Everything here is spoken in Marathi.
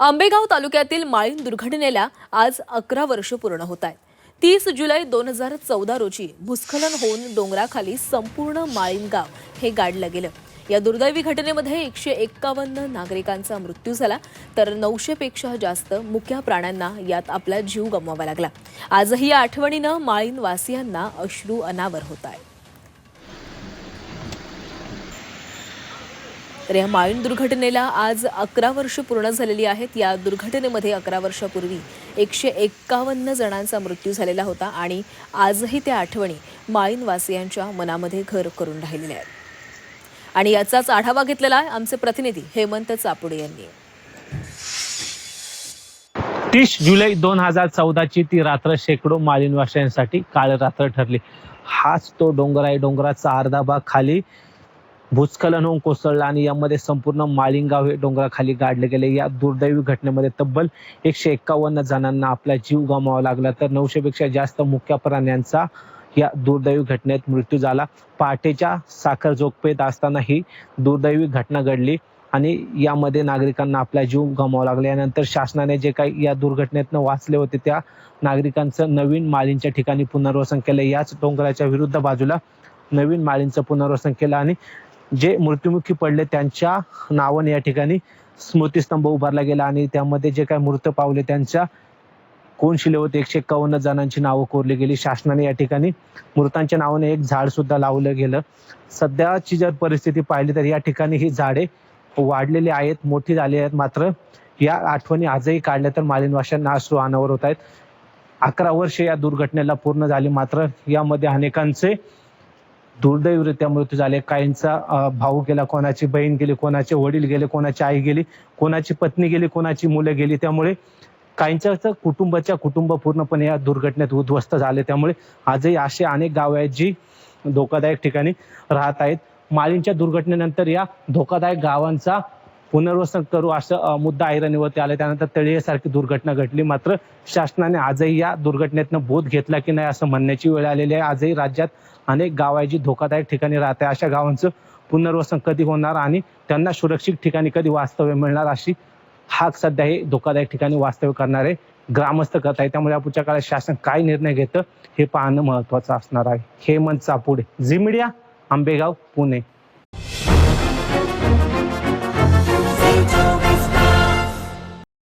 आंबेगाव तालुक्यातील माळीन दुर्घटनेला आज अकरा वर्ष पूर्ण होत आहेत. तीस जुलै दोन हजार चौदा रोजी भूस्खलन होऊन डोंगराखाली संपूर्ण माळीन गाव हे गाडलं गेलं. या दुर्दैवी घटनेमध्ये एकशे एक्कावन्न नागरिकांचा मृत्यू झाला तर नऊशेपेक्षा जास्त मुक्या प्राण्यांना यात आपला जीव गमवावा लागला. आजही या आठवणीनं माळीन वासियांना अश्रू अनावर होत आहे तर या माळीण दुर्घटनेला आज अकरा वर्ष पूर्ण झालेली आहेत. या दुर्घटनेमध्ये अकरा वर्षापूर्वी एकशे एक्कावन्न जणांचा मृत्यू झालेला होता आणि आजही त्या आठवणी माळीणवासियांच्या मनामध्ये घर करून राहिलेल्या आहेत. आणि याचाच आढावा घेतलेला आहे आमचे प्रतिनिधी हेमंत चापुडे यांनी. तीस जुलै दोन हजार चौदाची ती रात्र शेकडो मालिनवासियांसाठी काळ रात्र ठरली. हाच तो डोंगर आहे डोंगराचा अर्धा भाग खाली भूस्खलन होऊन कोसळला आणि यामध्ये संपूर्ण मालिंगाव हे डोंगराखाली गाडले गेले. या दुर्दैवी घटनेमध्ये तब्बल एकशे एक्कावन्न जणांना आपला जीव गमावा लागला. तर नऊशेपेक्षा जास्त मुख्य प्राण्यांचा या दुर्दैवी घटनेत मृत्यू झाला. पहाटेच्या साखर जोगपेत असताना ही दुर्दैवी घटना घडली आणि यामध्ये नागरिकांना आपला जीव गमावा लागला. यानंतर शासनाने जे काही या दुर्घटनेतनं वाचले होते त्या नागरिकांचं नवीन माळींच्या ठिकाणी पुनर्वसन केलं. याच डोंगराच्या विरुद्ध बाजूला नवीन माळींचं पुनर्वसन केलं आणि जे मृत्युमुखी पडले त्यांच्या नावाने या ठिकाणी स्मृतिस्तंभ उभारला गेला आणि त्यामध्ये जे काही मृत पावले त्यांच्या कोण शिले होते एकशे एक्कावन्न जणांची नावं कोरली गेली. शासनाने या ठिकाणी मृतांच्या नावाने एक झाड सुद्धा लावलं गेलं. सध्याची जर परिस्थिती पाहिली तर या ठिकाणी ही झाडे वाढलेली आहेत मोठी झाली आहेत. मात्र या आठवणी आजही काढल्या तर मालिनवाशांना अश्रू अनावर होत आहेत. अकरा वर्षे या दुर्घटनेला पूर्ण झाली. मात्र यामध्ये अनेकांचे दुर्दैवरित्या मृत्यू झाले. काहींचा भाऊ गेला कोणाची बहीण गेली कोणाचे वडील गेले कोणाची आई गेली कोणाची पत्नी गेली कोणाची मुलं गेली. त्यामुळे काहींच्या कुटुंबाच्या कुटुंब पूर्णपणे या दुर्घटनेत उद्ध्वस्त झाले. त्यामुळे आजही असे अनेक गाव आहेत जी धोकादायक ठिकाणी राहत आहेत. माळींच्या दुर्घटनेनंतर या धोकादायक गावांचा पुनर्वसन करू असं मुद्दा ऐरणीवरती आला त्यानंतर तळीसारखी दुर्घटना घडली. मात्र शासनाने आजही या दुर्घटनेतनं बोध घेतला की नाही असं म्हणण्याची वेळ आलेली आहे. आजही राज्यात अनेक गाव आहे जी धोकादायक ठिकाणी राहते अशा गावांचं पुनर्वसन कधी होणार आणि त्यांना सुरक्षित ठिकाणी कधी वास्तव्य मिळणार अशी हाक सध्या हे धोकादायक ठिकाणी वास्तव्य करणारे ग्रामस्थ करत आहे त्यामुळे पुढच्या काळात शासन काय निर्णय घेतं हे पाहणं महत्वाचं असणार आहे. Hemant Chapude Zee media Ambegaon Pune.